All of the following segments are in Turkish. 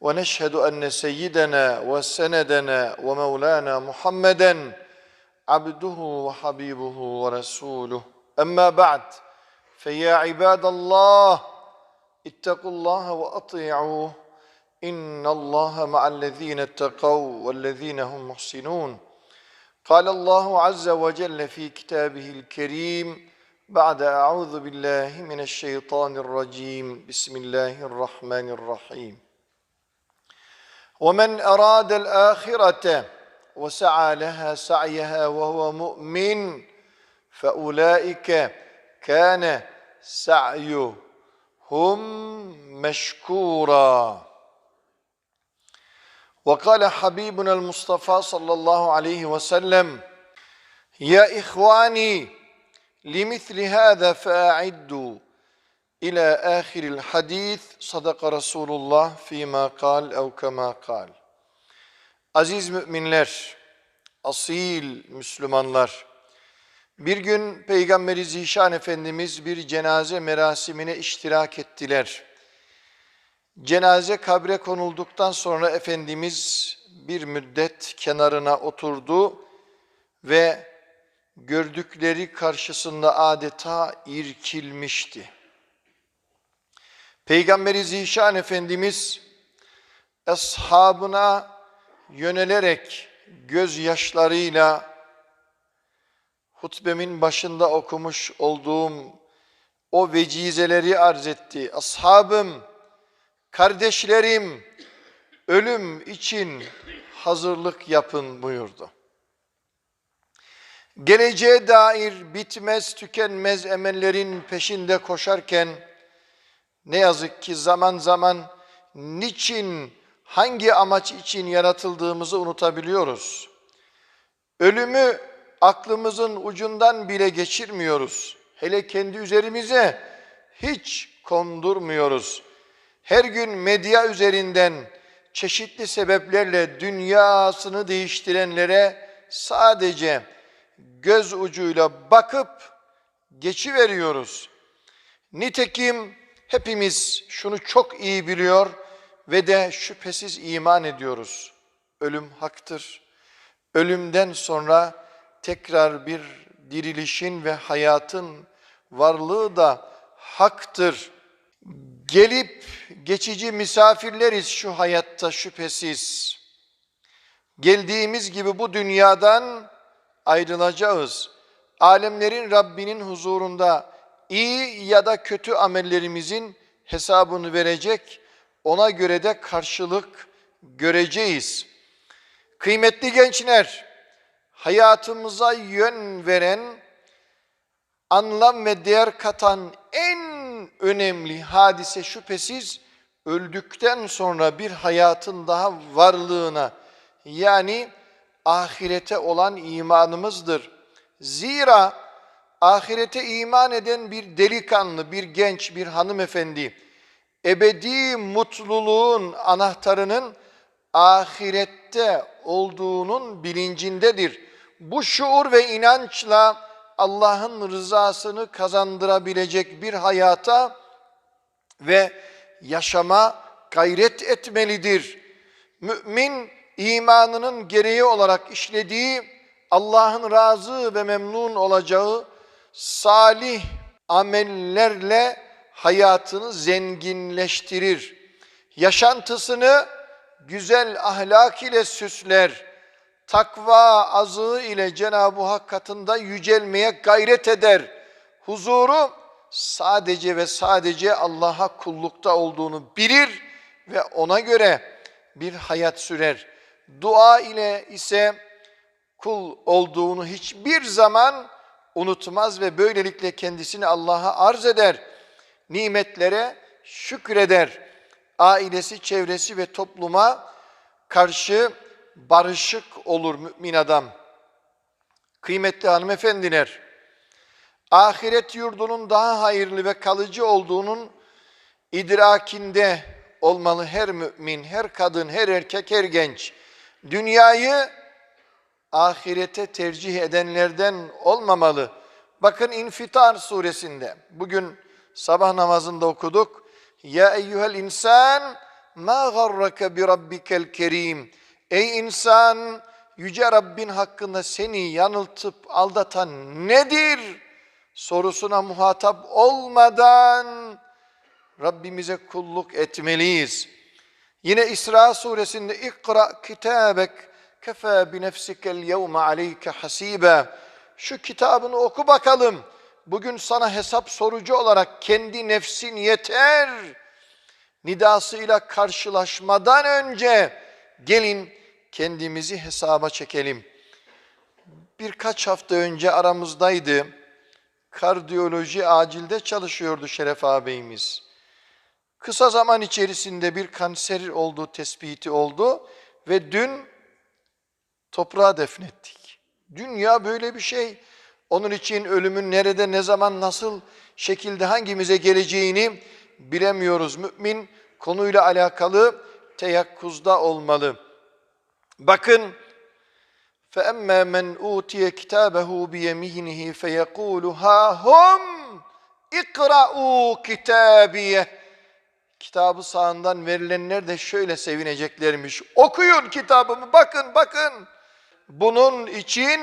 ونشهد أن سيدنا وسندنا ومولانا محمدا عبده وحبيبه ورسوله. أما بعد فيا عباد الله اتقوا الله وأطيعوه. إن الله مع الذين اتقوا والذين هم محسنون. قال الله عز وجل في كتابه الكريم بعد أعوذ بالله من الشيطان الرجيم. بسم الله الرحمن الرحيم. ومن أراد الآخرة وسعى لها سعيها وهو مؤمن فأولئك كان سعيهم مشكورا. وقال حبيبنا المصطفى صلى الله عليه وسلم يا إخواني لمثل هذا فأعدوا ila ahiril hadis sadaka Resulullah fîmâ kal ev kemâ kal. Aziz müminler, asil Müslümanlar, bir gün Peygamberi Zişan Efendimiz bir cenaze merasimine iştirak ettiler. Cenaze kabre konulduktan sonra Efendimiz bir müddet kenarına oturdu ve gördükleri karşısında adeta irkilmişti. Peygamberi Zişan Efendimiz ashabına yönelerek gözyaşlarıyla hutbemin başında okumuş olduğum o vecizeleri arz etti. Ashabım, kardeşlerim, ölüm için hazırlık yapın buyurdu. Geleceğe dair bitmez tükenmez emellerin peşinde koşarken ne yazık ki zaman zaman niçin, hangi amaç için yaratıldığımızı unutabiliyoruz. Ölümü aklımızın ucundan bile geçirmiyoruz. Hele kendi üzerimize hiç kondurmuyoruz. Her gün medya üzerinden çeşitli sebeplerle dünyasını değiştirenlere sadece göz ucuyla bakıp geçiveriyoruz. Nitekim hepimiz şunu çok iyi biliyor ve de şüphesiz iman ediyoruz. Ölüm haktır. Ölümden sonra tekrar bir dirilişin ve hayatın varlığı da haktır. Gelip geçici misafirleriz şu hayatta şüphesiz. Geldiğimiz gibi bu dünyadan ayrılacağız. Alemlerin Rabbinin huzurunda iyi ya da kötü amellerimizin hesabını verecek, ona göre de karşılık göreceğiz. Kıymetli gençler, hayatımıza yön veren, anlam ve değer katan en önemli hadise şüphesiz öldükten sonra bir hayatın daha varlığına yani ahirete olan imanımızdır. Zira ahirete iman eden bir delikanlı, bir genç, bir hanımefendi ebedi mutluluğun anahtarının ahirette olduğunun bilincindedir. Bu şuur ve inançla Allah'ın rızasını kazandırabilecek bir hayata ve yaşama gayret etmelidir. Mümin imanının gereği olarak işlediği Allah'ın razı ve memnun olacağı salih amellerle hayatını zenginleştirir. Yaşantısını güzel ahlak ile süsler. Takva azığı ile Cenab-ı Hak katında yücelmeye gayret eder. Huzuru sadece ve sadece Allah'a kullukta olduğunu bilir ve ona göre bir hayat sürer. Dua ile ise kul olduğunu hiçbir zaman unutmaz ve böylelikle kendisini Allah'a arz eder. Nimetlere şükreder. Ailesi, çevresi ve topluma karşı barışık olur mümin adam. Kıymetli hanımefendiler, ahiret yurdunun daha hayırlı ve kalıcı olduğunun idrakinde olmalı her mümin, her kadın, her erkek, her genç. Dünyayı ahirete tercih edenlerden olmamalı. Bakın İnfitar suresinde bugün sabah namazında okuduk. Ya eyyuhel insan ma garraka bi rabbikel kerim. Ey insan yüce Rabbin hakkında seni yanıltıp aldatan nedir? Sorusuna muhatap olmadan Rabbimize kulluk etmeliyiz. Yine İsra suresinde İkra kitabek kefe bi nefsikel yevme aleyke hasibe. Şu kitabını oku bakalım. Bugün sana hesap sorucu olarak kendi nefsin yeter. Nidasıyla karşılaşmadan önce gelin kendimizi hesaba çekelim. Birkaç hafta önce aramızdaydı. Kardiyoloji acilde çalışıyordu Şeref ağabeyimiz. Kısa zaman içerisinde bir kanser olduğu tespiti oldu ve dün toprağa defnettik. Dünya böyle bir şey. Onun için ölümün nerede, ne zaman, nasıl şekilde hangimize geleceğini bilemiyoruz. Mümin konuyla alakalı teyakkuzda olmalı. Bakın فَأَمَّا مَنْ اُوْتِيَ كِتَابَهُ بِيَمِينِهِ فَيَقُولُ هَا هُمْ اِقْرَؤُوا كِتَابِيَهِ Kitabı sağından verilenler de şöyle sevineceklermiş. Okuyun kitabımı, bakın bakın. Bunun için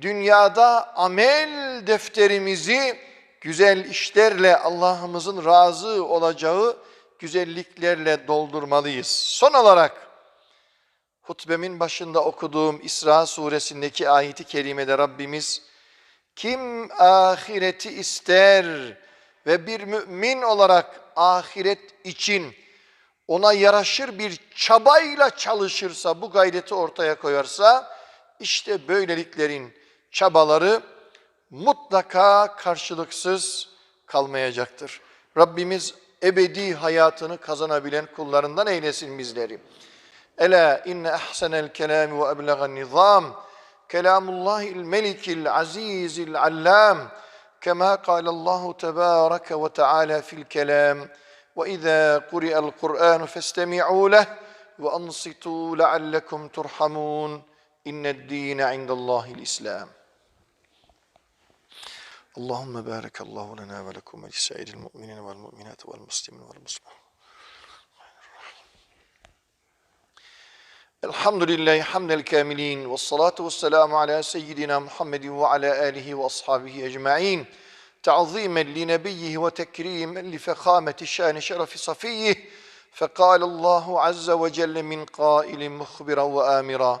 dünyada amel defterimizi güzel işlerle Allah'ımızın razı olacağı güzelliklerle doldurmalıyız. Son olarak hutbemin başında okuduğum İsra suresindeki ayeti kerimede Rabbimiz kim ahireti ister ve bir mümin olarak ahiret için ona yaraşır bir çabayla çalışırsa, bu gayreti ortaya koyarsa, işte böyleliklerin çabaları mutlaka karşılıksız kalmayacaktır. Rabbimiz ebedi hayatını kazanabilen kullarından eylesin bizleri. Ela inne ahsenel kelami ve eblegan nizam kelamullahil melikil azizil allam kema kalallahu tebareke ve teala fil kelam ve izâ kuri'el kur'anu festemi'û leh ve ansitu leallekum turhamun.'' إن الدين عند الله الإسلام. اللهم بارك الله لنا ولكم ولسائر المؤمنين والمؤمنات والمسلمين والمسلمين الحمد لله حمد الكاملين والصلاة والسلام على سيدنا محمد وعلى آله وأصحابه أجمعين. تعظيما لنبيه وتكريما لفخامة شأن شرف صفيه. فقال الله عز وجل من قائل مخبرا وآمرا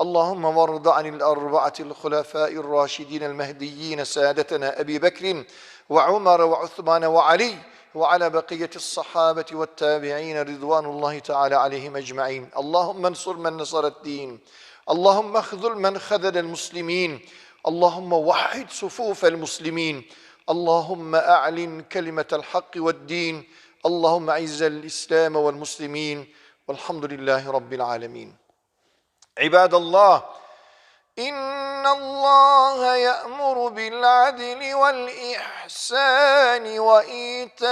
اللهم وارض عن الأربعة الخلفاء الراشدين المهديين سادتنا أبي بكر وعمر وعثمان وعلي وعلى بقية الصحابة والتابعين رضوان الله تعالى عليهم أجمعين. اللهم انصر من نصر الدين. اللهم اخذل من خذل المسلمين. اللهم وحد صفوف المسلمين. اللهم أعلن كلمة الحق والدين. اللهم أعز الإسلام والمسلمين. والحمد لله رب العالمين. عباد الله إن الله يأمر بالعدل والإحسان وإيتاء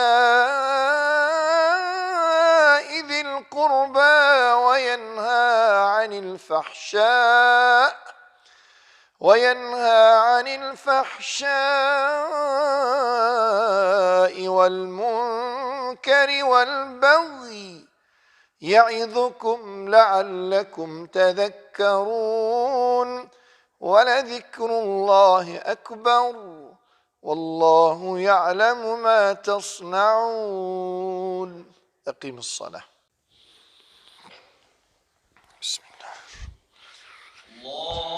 ذي القربى وينهى عن الفحشاء وينهى عن الفحشاء والمنكر والبغي يعظكم لعلكم تذكرون ولذكر الله أكبر والله يعلم ما تصنعون. اقيم الصلاة. بسم الله. الله